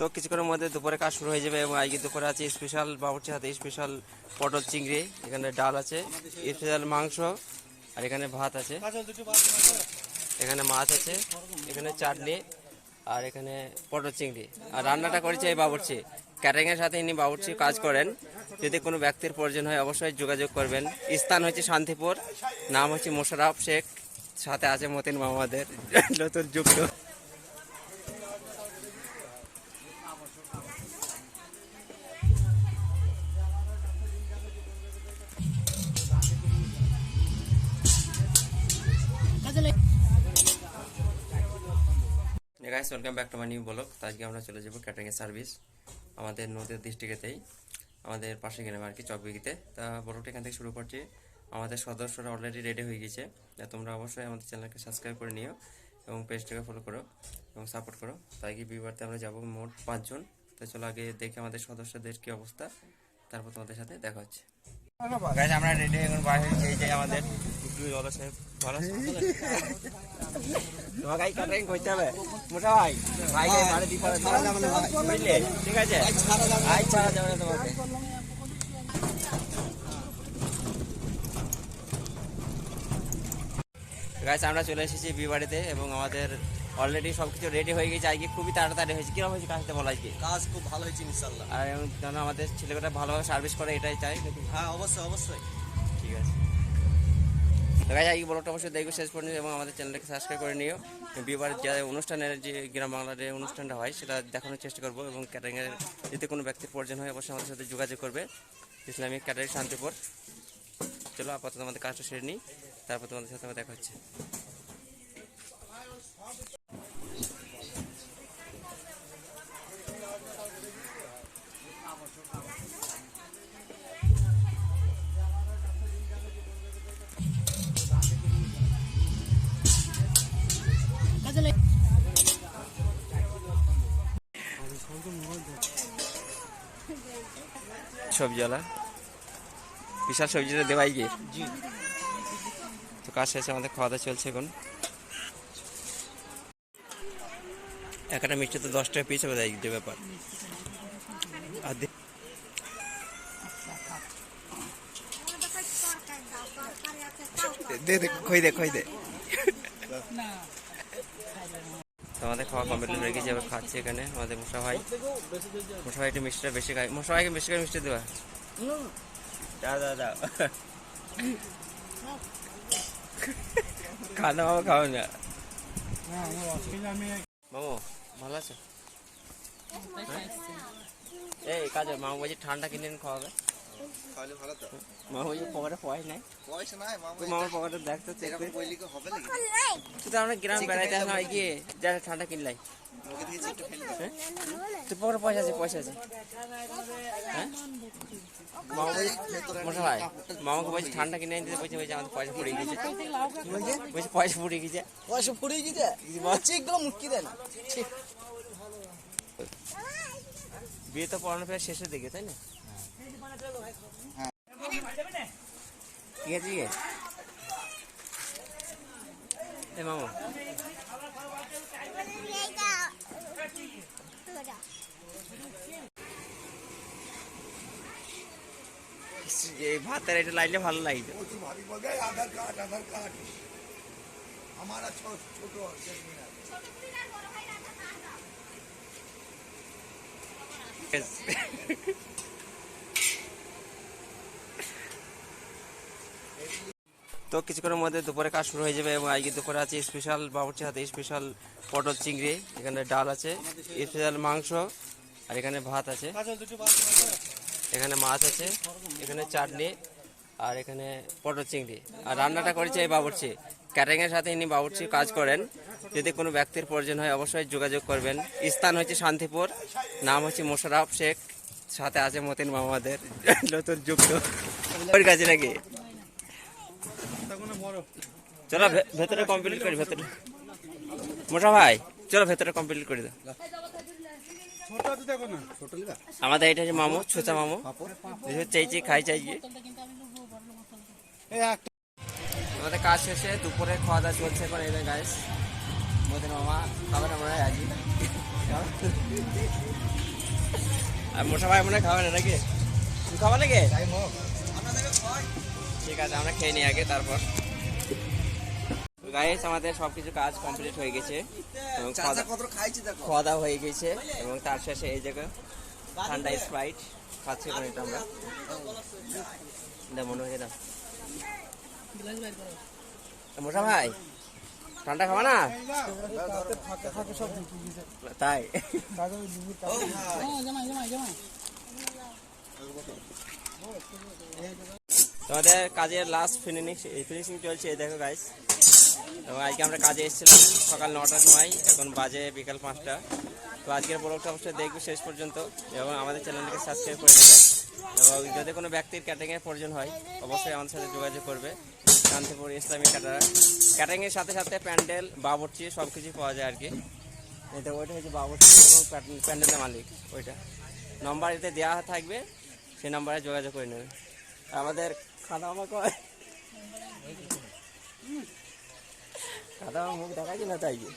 তো কিছুক্ষণের মধ্যে দুপুরে কাজ শুরু হয়ে যাবে এবং আজকে দুপুরে আছে স্পেশাল বাবুর্চি হাতে স্পেশাল পটল চিংড়ি, এখানে ডাল আছে স্পেশাল মাংস, আর এখানে ভাত আছে। এখানে মাছ আছে, এখানে চাটনি, আর এখানে পটল চিংড়ি। আর রান্নাটা করেছে এই বাবুর্চি। ক্যাটারিংয়ের সাথে ইনি বাবুর্চি কাজ করেন। যদি কোনো ব্যক্তির প্রয়োজন হয় অবশ্যই যোগাযোগ করবেন। স্থান হচ্ছে শান্তিপুর, নাম হচ্ছে মোশারফ শেখ, সাথে আছে মতিন মামাদের, নতুন যুক্ত। Guys welcome back to my new blog তো আজকে আমরা চলে যাব ক্যাটারিং সার্ভিস আমাদের নদীর ডিস্ট্রিক্টেতেই আমাদের পাশে গ্রামে আর কি চকবিগিতে। তা ব্লগটা এখান থেকে শুরু করছি। আমাদের সদস্যরা অলরেডি রেডি হয়ে গেছে। তোমরা অবশ্যই আমাদের চ্যানেলকে সাবস্ক্রাইব করে নিও এবং পেজটাকে ফলো করো এবং সাপোর্ট করো। তাই কি বিবারতে আমরা যাব মোট পাঁচজন। তো চলো আগে দেখে আমাদের সদস্যদের কি অবস্থা। তারপর তোমাদের সাথে দেখা হচ্ছে। আমরা রেডি এখন বাইরে আমাদের সাহেব ভালো এই ক্যাটারিং করতে হবে। মোটা ভাই দিতে হবে। বুঝলে? ঠিক আছে? ছাড়া যাবে না। তোমাকে। গাছ আমরা চলে এসেছি বিবাড়িতে এবং আমাদের অলরেডি সব কিছু রেডি হয়ে গেছে। আজকে খুবই তাড়াতাড়ি হয়েছে। কীরকম হয়েছে কাজটা বলা আজকে? কাজ খুব ভালো হয়েছে ইনশাল্লাহ আর যেন আমাদের ছেলেটা ভালোভাবে সার্ভিস করে এটাই চাই? হ্যাঁ অবশ্যই অবশ্যই। ঠিক আছে। তো এই ব্লগটা অবশ্যই দেখবে শেষ পর্যন্ত এবং আমাদের চ্যানেলটাকে সাবস্ক্রাইব করে নিও। বিবার যে অনুষ্ঠানের যে গ্রাম বাংলার যে অনুষ্ঠানটা হয়, সেটা দেখানোর চেষ্টা করব এবং ক্যাটারিংয়ের যদি কোনো ব্যক্তির প্রয়োজন হয়, অবশ্যই আমাদের সাথে যোগাযোগ করবে। Islamic catering Shantipur. চলো, আপাতত আমাদের কাজটা সেরে নিই। তারপর তোমাদের সাথে দেখা হচ্ছে। সবজিওয়ালা বিশাল সবজিটা দেওয়াই গিয়ে তো কাজ শেষে আমাদের খাওয়া দাওয়া চলছে এখন। একটা মিষ্টি তো দশ টাকা পিস হবে তাই যে ব্যাপার। আর দে- দে দে খই দে খই দে। তো আমাদের খাওয়া কমপ্লিট হয়ে গেছে এবার খাচ্ছে এখানে আমাদের মশা ভাই মশা ভাই একটু মিষ্টিটা বেশি খায় মশা ভাইকে বেশি করে মিষ্টি দেওয়া দাও দাও দাও। খানা মামা খাও না। মামু ভালো আছে? এই কাজে মামু বলছি ঠান্ডা কিনে খাওয়াবে। তাহলে ভালো তো। মামু বলছি পকেটে পয়সা নাই। পয়সা নাই মামা তুই পকেটে দেখতো চেক এরকম বইলি কি হবে নাকি? তুই তো আমরা গ্রাম বেড়াইতে আসলাম গিয়ে যা ঠান্ডা কিনলাই। ওকে হ্যাঁ? তুই পকেটে পয়সা আছে পয়সা আছে। হ্যাঁ? মামা ভাই মামাকে বলছি ঠান্ডা কিনে দিতে বলছি বলছি আমাদের পয়সা পড়ে গেছে। বলছি? পয়সা পড়ে গেছে। পয়সা মুটকি দেয় না বিয়ে তো পড়ানো শেষের দিকে তাই না? ঠিক আছে এ মামা এই ভাতের এটা লাইলে ভালো লাগবে আধার কার্ড আধার কার্ড আমার ছোট ছোট তো কিছুক্ষণের মধ্যে দুপুরে কাজ শুরু হয়ে যাবে এবং আজকে দুপুরে আছে স্পেশাল বাবুর্চি হাতে স্পেশাল পটল চিংড়ি, এখানে ডাল আছে স্পেশাল মাংস, আর এখানে ভাত আছে। এখানে মাছ আছে, এখানে চাটনি, আর এখানে পটল চিংড়ি। আর রান্নাটা করেছে এই বাবুর্চি। ক্যাটারিংয়ের সাথে ইনি বাবুর্চি কাজ করেন। যদি কোনো ব্যক্তির প্রয়োজন হয় অবশ্যই যোগাযোগ করবেন। স্থান হচ্ছে শান্তিপুর, নাম হচ্ছে মোশারফ শেখ, সাথে আছে মতিন মামাদের, নতুন যুক্ত। ওর কাছে নাকি? চলো ভেতরে কমপ্লিট করি, ভেতরে। মোটা ভাই, চলো ভেতরে কমপ্লিট করে দাও। আমাদের এটা হচ্ছে মামু, ছোচা মামু। চাইছি খাই চাইছি আমাদের কাজ শেষে দুপুরে খাওয়া দাওয়া চলছে এখন, এই গাইস মোদের মামা খাবার আমরা আছি আর মোটা ভাই মনে হয় খাবে নাকি? তুমি খাবা নাকি? ঠিক আছে, আমরা খেয়ে নিই আগে, তারপর। গাইস আমাদের সবকিছু কাজ কমপ্লিট হয়ে গেছে। এবং খাওয়া দাওয়া হয়ে গেছে এবং তার শেষে এই জায়গা ঠান্ডা স্প্রাইট খাচ্ছি এখন এটা আমরা। এটা মনে হয় না মোটা ভাই ঠান্ডা খাবা না? তাই। তোমাদের কাজের লাস্ট ফিনিশিং ফিনিশিং চলছে এই দেখো গাইস এবং আজকে আমরা কাজে এসেছিলাম সকাল নটার সময়, এখন বাজে বিকাল পাঁচটা। তো আজকের ব্লগটা অবশ্যই দেখবে শেষ পর্যন্ত এবং আমাদের চ্যানেলটিকে সাবস্ক্রাইব করে দেবে। এবং যদি কোনো ব্যক্তির ক্যাটারিংয়ের প্রয়োজন হয়, অবশ্যই আমাদের সাথে যোগাযোগ করবে। শান্তিপুর ইসলামিক ক্যাটারার ক্যাটারিংয়ের সাথে সাথে প্যান্ডেল, বাবরচি সব কিছুই পাওয়া যায় আর কি এটা ওইটা হচ্ছে বাবরচি এবং প্যান্ডেলের মালিক, ওইটা। নম্বর এতে দেওয়া থাকবে সেই নম্বরে যোগাযোগ করে নেবে। আমাদের খাওয়া দাওয়া কয় খাওয়া দাওয়া মুখ দেখাচ্ছি না তাই কি?